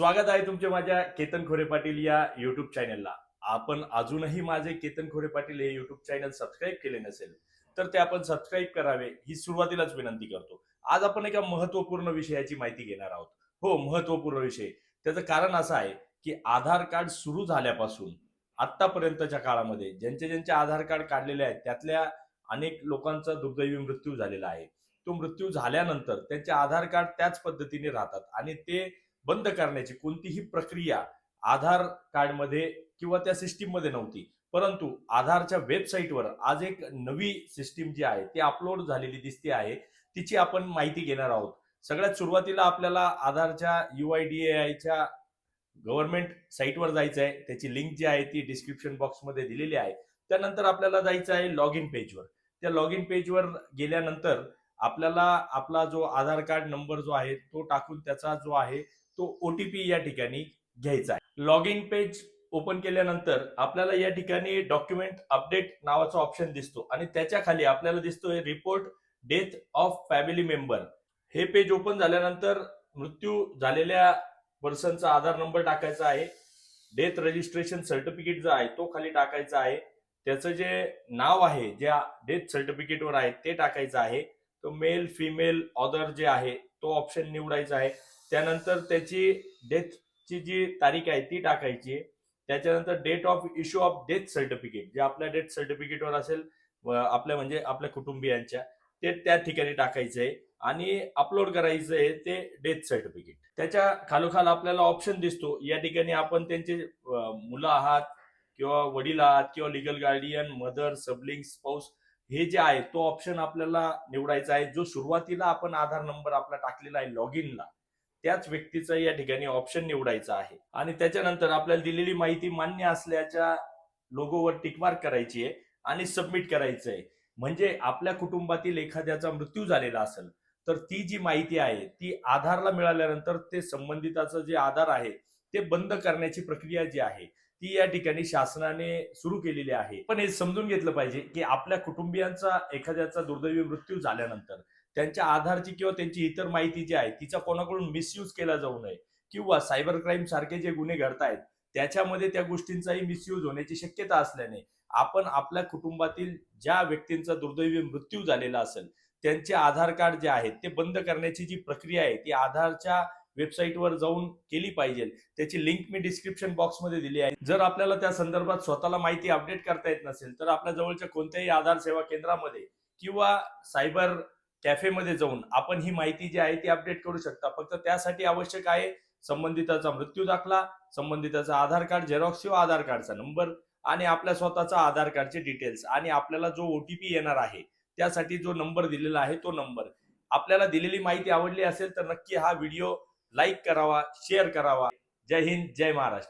स्वागत आहे तुमचे माझ्या केतन खोरे पाटील या युट्यूब चॅनलला आपण अजूनही माझे केतन खोरे पाटील हे युट्यूब चॅनल सबस्क्राईब केले नसेल तर ते आपण सबस्क्राईब करावे ही सुरुवातीलाच विनंती करतो. आज आपण एका महत्त्वपूर्ण विषयाची माहिती घेणार आहोत. हो महत्त्वपूर्ण विषय. त्याचं कारण असं आहे की आधार कार्ड सुरू झाल्यापासून आतापर्यंतच्या काळामध्ये ज्यांचे ज्यांचे आधार कार्ड काढलेले आहेत त्यातल्या अनेक लोकांचा दुर्दैवी मृत्यू झालेला आहे. तो मृत्यू झाल्यानंतर त्यांचे आधार कार्ड त्याच पद्धतीने राहतात आणि ते बंद करण्याची कोणतीही प्रक्रिया आधार कार्डमध्ये किंवा त्या सिस्टीममध्ये नव्हती. परंतु आधारच्या वेबसाईटवर आज एक नवी सिस्टीम जी आहे ती अपलोड झालेली दिसते आहे. तिची आपण माहिती घेणार आहोत. सगळ्यात सुरुवातीला आपल्याला आधारच्या यू आय डी आयच्या गव्हर्नमेंट साईटवर जायचं आहे. त्याची लिंक जी आहे ती डिस्क्रिप्शन बॉक्समध्ये दिलेली आहे. त्यानंतर आपल्याला जायचं आहे लॉग इन पेजवर. त्या लॉग इन पेजवर गेल्यानंतर आपल्याला आपला जो आधार कार्ड नंबर जो आहे तो टाकून त्याचा जो आहे तो ओटीपी या ठिकाणी घ्यायचा आहे. लॉग इन पेज ओपन केल्यानंतर आपल्याला या ठिकाणी डॉक्युमेंट अपडेट नावाचा ऑप्शन दिसतो आणि त्याच्याखाली आपल्याला दिसतोय report death of family member हे पेज ओपन झाल्यानंतर मृत्यू झालेल्या पर्सनचा आधार नंबर टाकायचा आहे. डेथ रजिस्ट्रेशन सर्टिफिकेट जो आहे तो खाली टाकायचा आहे. त्याचं जे नाव आहे ज्या डेथ सर्टिफिकेटवर आहे ते टाकायचं आहे. तो मेल फिमेल ऑदर जे आहे तो ऑप्शन निवडायचा आहे. त्यानंतर त्याची डेथची जी तारीख आहे ती टाकायची. त्याच्यानंतर date of issue of death certificate जे आपल्या डेथ सर्टिफिकेटवर असेल आपल्या म्हणजे आपल्या कुटुंबियांच्या ते त्या ठिकाणी टाकायचं आहे आणि अपलोड करायचं आहे ते डेथ सर्टिफिकेट त्याच्या खालोखाल आपल्याला ऑप्शन दिसतो. या ठिकाणी आपण त्यांचे मुलं आहात किंवा वडील आहात किंवा legal guardian mother sibling spouse हे जे आहे तो ऑप्शन आपल्याला निवडायचा आहे. जो सुरुवातीला आपण आधार नंबर आपला टाकलेला आहे लॉग इनला त्याच व्यक्तीचा या ठिकाणी ऑप्शन निवडायचा आहे. आणि त्याच्यानंतर आपल्याला दिलेली माहिती मान्य असल्याच्या लोगोवर टिकमार्क करायची आहे आणि सबमिट करायचं आहे म्हणजे आपल्या कुटुंबातील एखाद्याचा मृत्यू झालेला असेल तर ती जी माहिती आहे ती आधारला मिळाल्यानंतर ते संबंधिताचं जे आधार आहे ते बंद करण्याची प्रक्रिया जी आहे ती या ठिकाणी शासनाने सुरू केलेली आहे. पण हे समजून घेतलं पाहिजे की आपल्या कुटुंबियांचा एखाद्याचा दुर्दैवी मृत्यू झाल्यानंतर त्यांच्या आधारची किंवा त्यांची इतर माहिती जी आहे तिचा कोणाकडून मिसयूज केला जाऊ नये किंवा सायबर क्राईम सारखे जे गुन्हे घडतायत त्याच्यामध्ये त्या गोष्टींचाही मिसयूज होण्याची शक्यता असल्याने आपण आपल्या कुटुंबातील ज्या व्यक्तींचा दुर्दैवी मृत्यू झालेला असेल त्यांचे आधार कार्ड जे आहेत ते बंद करण्याची जी प्रक्रिया आहे ती आधारच्या वेबसाईटवर जाऊन केली पाहिजे. त्याची लिंक मी डिस्क्रिप्शन बॉक्समध्ये दिली आहे. जर आपल्याला त्या संदर्भात स्वतःला माहिती अपडेट करता येत नसेल तर आपल्या जवळच्या कोणत्याही आधार सेवा केंद्रामध्ये किंवा सायबर कॅफेमध्ये जाऊन आपण ही माहिती जी आहे ती अपडेट करू शकता. फक्त त्यासाठी आवश्यक आहे संबंधिताचा मृत्यू दाखला संबंधिताचा आधार कार्ड झेरॉक्स किंवा आधार कार्डचा नंबर आणि आपल्या स्वतःचा आधार कार्डचे डिटेल्स आणि आपल्याला जो ओटीपी येणार आहे त्यासाठी जो नंबर दिलेला आहे तो नंबर. आपल्याला दिलेली माहिती आवडली असेल तर नक्की हा व्हिडिओ लाईक करावा शेअर करावा. जय हिंद जय महाराष्ट्र.